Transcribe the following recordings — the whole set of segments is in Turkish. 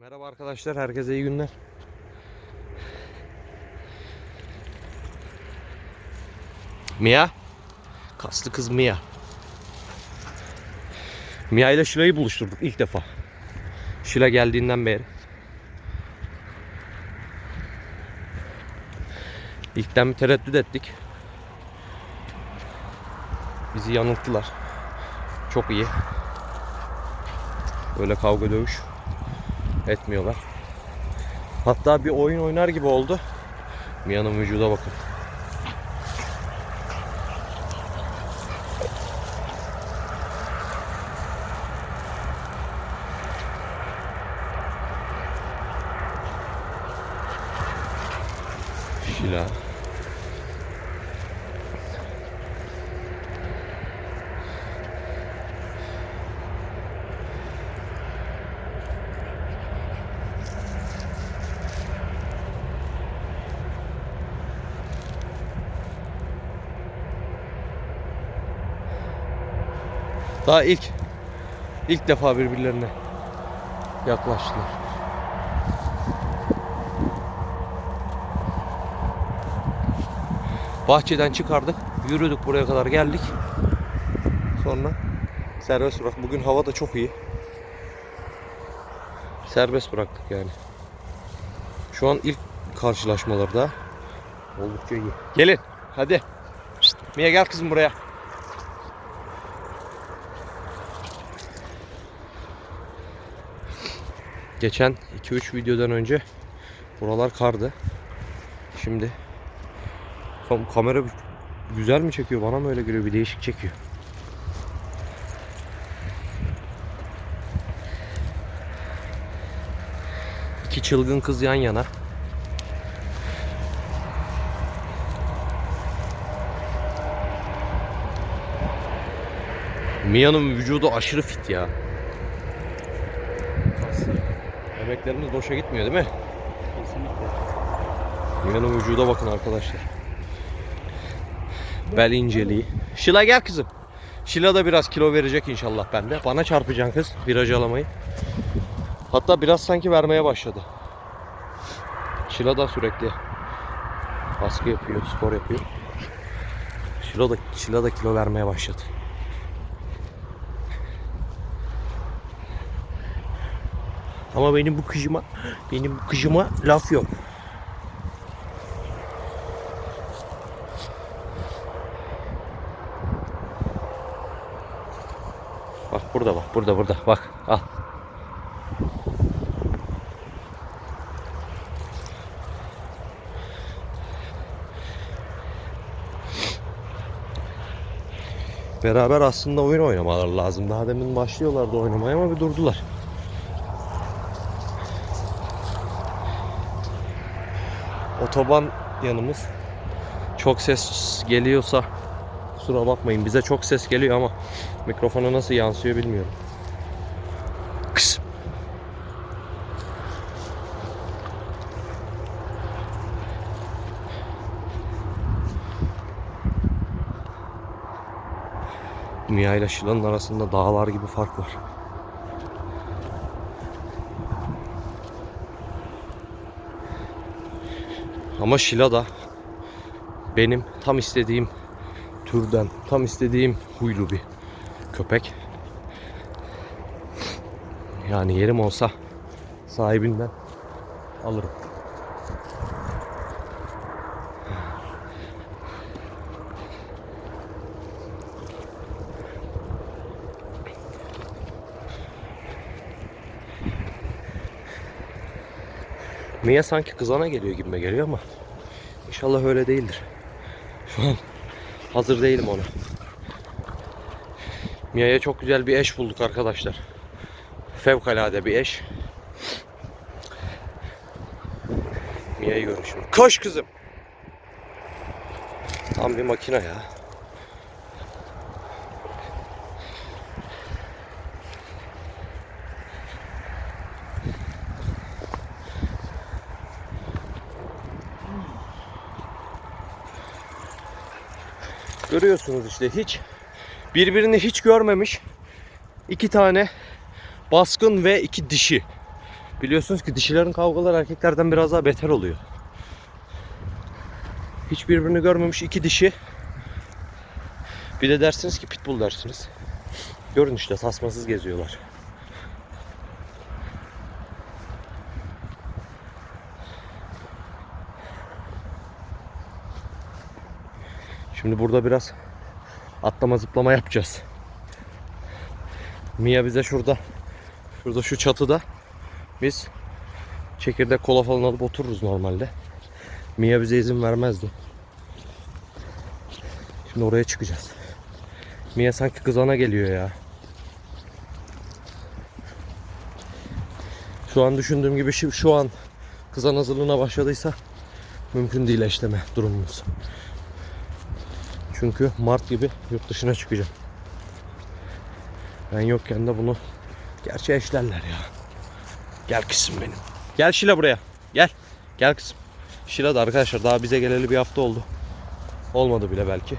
Merhaba arkadaşlar, herkese iyi günler. Mia. Kaslı kız Mia. Mia ile Şila'yı buluşturduk ilk defa. Şila geldiğinden beri. İlkten bir tereddüt ettik. Bizi yanılttılar. Çok iyi. Böyle kavga dövüş etmiyorlar. Hatta bir oyun oynar gibi oldu. Mia'nın vücuda bakın. Şila. Daha ilk ilk defa birbirlerine yaklaştılar. Bahçeden çıkardık. Yürüdük buraya kadar geldik. Sonra serbest bırak. Bugün hava da çok iyi. Serbest bıraktık yani. Şu an ilk karşılaşmalarda oldukça iyi. Gelin hadi. Mia gel kızım buraya. Geçen 2-3 videodan önce buralar kardı. Şimdi kam- kamera güzel mi çekiyor? Bana mı öyle geliyor? Bir değişik çekiyor. İki çılgın kız yan yana. Mia'nın vücudu aşırı fit ya. Emeklerimiz boşa gitmiyor değil mi? Kesinlikle. Mia'nın vücuda bakın arkadaşlar. Bel inceliği. Şila gel kızım. Şila da biraz kilo verecek inşallah bende. Bana çarpacaksın kız viraj alamayı. Hatta biraz sanki vermeye başladı. Şila da sürekli baskı yapıyor, spor yapıyor. Şila da, Şila da kilo vermeye başladı. Ama benim bu kızıma, benim bu kızıma laf yok. Bak burada bak, burada burada. Bak, al. Beraber aslında oyun oynamaları lazım. Daha demin başlıyorlardı oynamaya ama bir durdular. Otoban yanımız. Çok ses geliyorsa kusura bakmayın. Bize çok ses geliyor ama mikrofona nasıl yansıyor bilmiyorum. Kıs. Mia ile Şila'nın arasında dağlar gibi fark var. Ama Şila da benim tam istediğim türden, tam istediğim huylu bir köpek. Yani yerim olsa sahibinden alırım. Mia sanki kızana geliyor gibime geliyor ama inşallah öyle değildir. Şu an hazır değilim ona. Mia'ya çok güzel bir eş bulduk arkadaşlar. Fevkalade bir eş. Mia'yı görün. Koş kızım. Tam bir makine ya. Görüyorsunuz işte hiç birbirini hiç görmemiş iki tane baskın ve iki dişi. Biliyorsunuz ki dişilerin kavgaları erkeklerden biraz daha beter oluyor. Hiç birbirini görmemiş iki dişi. Bir de dersiniz ki pitbull dersiniz. Görün işte tasmasız geziyorlar. Şimdi burada biraz atlama zıplama yapacağız. Mia bize şurada şurada şu çatıda biz çekirdek kola falan alıp otururuz normalde. Mia bize izin vermezdi. Şimdi oraya çıkacağız. Mia sanki kızana geliyor ya. Şu an düşündüğüm gibi şu, an kızan hazırlığına başladıysa mümkün değil eşleme durumumuz. Çünkü Mart gibi yurt dışına çıkacağım. Ben yokken de bunu gerçi eşlerler ya. Gel kızım benim. Gel Şila buraya. Gel. Gel kızım. Şila da arkadaşlar daha bize geleli bir hafta oldu. Olmadı bile belki.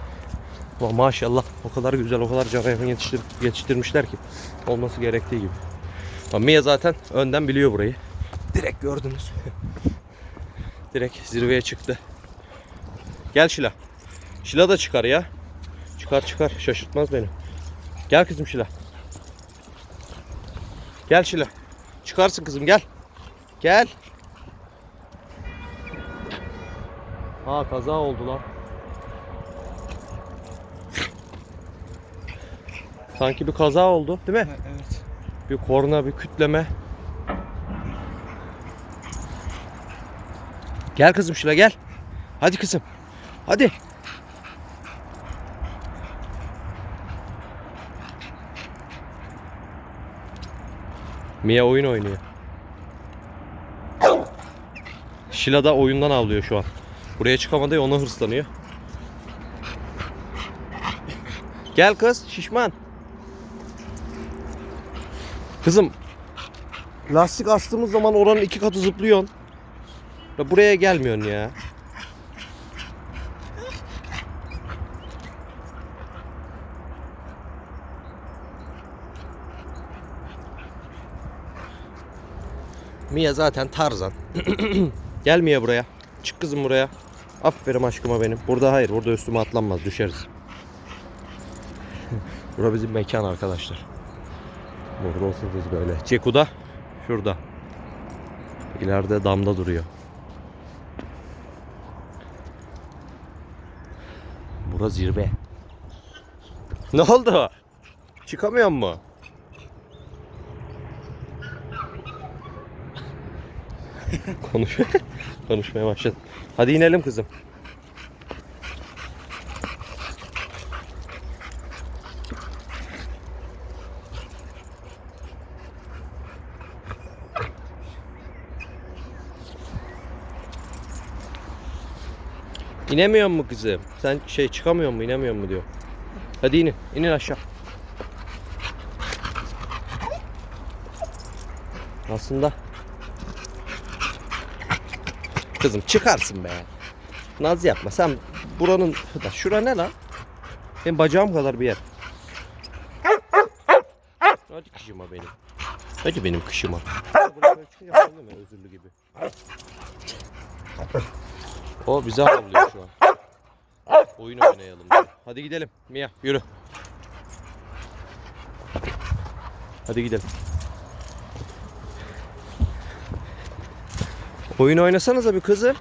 Ama maşallah o kadar güzel, o kadar canlı yetiştir, yetiştirmişler ki olması gerektiği gibi. Ama Mia zaten önden biliyor burayı. Direkt gördünüz. Direkt zirveye çıktı. Gel Şila. Şila da çıkar ya. Çıkar çıkar. Şaşırtmaz beni. Gel kızım Şila. Gel Şila. Çıkarsın kızım gel. Gel. Aa kaza oldu lan. Sanki bir kaza oldu değil mi? Evet. Bir korna, bir kütleme. Gel kızım Şila gel. Hadi kızım. Hadi. Mia oyun oynuyor. Şila da oyundan avlıyor şu an. Buraya çıkamadı ya ona hırslanıyor. Gel kız şişman. Kızım lastik astığımız zaman oranın iki katı zıplıyorsun. Ya buraya gelmiyorsun ya. Mia zaten Tarzan. Gel Mia buraya. Çık kızım buraya. Aferin aşkıma benim. Burada hayır. Burada üstüme atlanmaz. Düşeriz. Burası bizim mekan arkadaşlar. Burada otururuz böyle. Ceku da şurada. İleride damda duruyor. Bura zirve. Ne oldu? Çıkamıyor mu? Konuş konuşmaya başladı. Hadi inelim kızım. İnemiyor mu kızım? Sen şey çıkamıyor mu, inemiyor mu diyor. Hadi inin, inin aşağı. Aslında Kızım çıkarsın be. Naz yapma. Sen buranın şura ne lan? Benim bacağım kadar bir yer. Hadi kışıma benim. Hadi benim kışıma. Özürlü gibi. O bize havlıyor şu an. Oyun oynayalım. diyor. Hadi gidelim. Mia yürü. Hadi gidelim. Oyun oynasanıza bir kızım.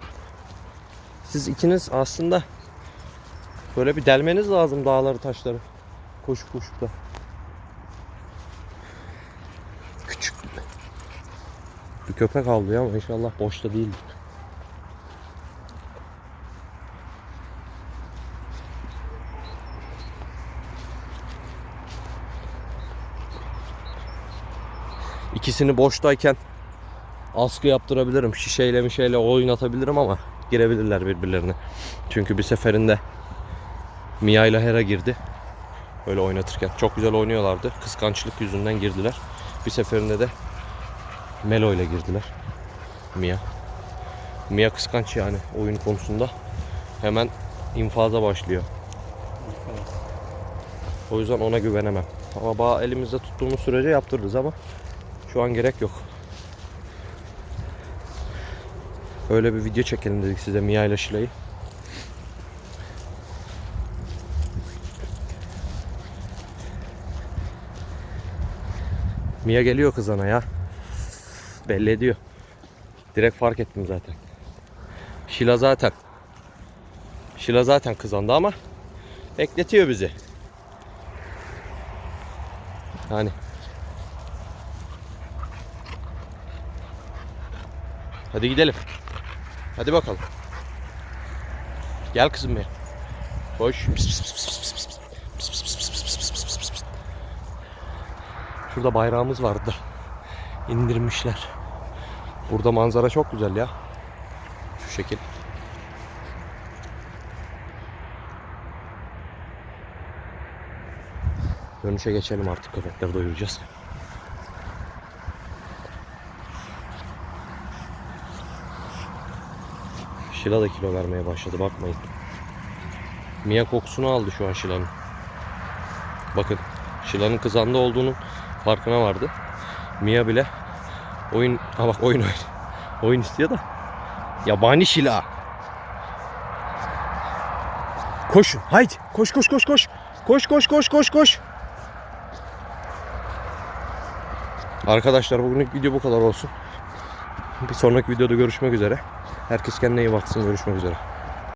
Siz ikiniz aslında böyle bir delmeniz lazım dağları taşları. Koşup koşup da. Küçük. Bir köpek avlıyor ama inşallah boşta değil. İkisini boştayken askı yaptırabilirim. Şişeyle mişeyle oynatabilirim ama girebilirler birbirlerine. Çünkü bir seferinde Mia ile Hera girdi. Öyle oynatırken. Çok güzel oynuyorlardı. Kıskançlık yüzünden girdiler. Bir seferinde de Melo ile girdiler. Mia. Mia kıskanç yani oyun konusunda. Hemen infaza başlıyor. O yüzden ona güvenemem. Ama bağ elimizde tuttuğumuz sürece yaptırırız ama şu an gerek yok. Öyle bir video çekelim dedik size Mia ile Şila'yı. Mia geliyor kızana ya. Belli ediyor. Direkt fark ettim zaten. Şila zaten. Şila zaten kızandı ama bekletiyor bizi. Yani Hadi gidelim. Hadi bakalım. Gel kızım benim. Koş. Şurada bayrağımız vardı. İndirmişler. Burada manzara çok güzel ya. Şu şekil. Dönüşe geçelim artık köpekleri doyuracağız. Şila da kilo vermeye başladı bakmayın. Mia kokusunu aldı şu an Şila'nın. Bakın Şila'nın kızanda olduğunun farkına vardı. Mia bile oyun ha bak oyun oyun. Oyun istiyor da. Yabani Şila. Koşun haydi koş koş koş koş. Koş koş koş koş koş. Arkadaşlar bugünlük video bu kadar olsun. Bir sonraki videoda görüşmek üzere. Herkes kendine iyi baksın. Görüşmek üzere.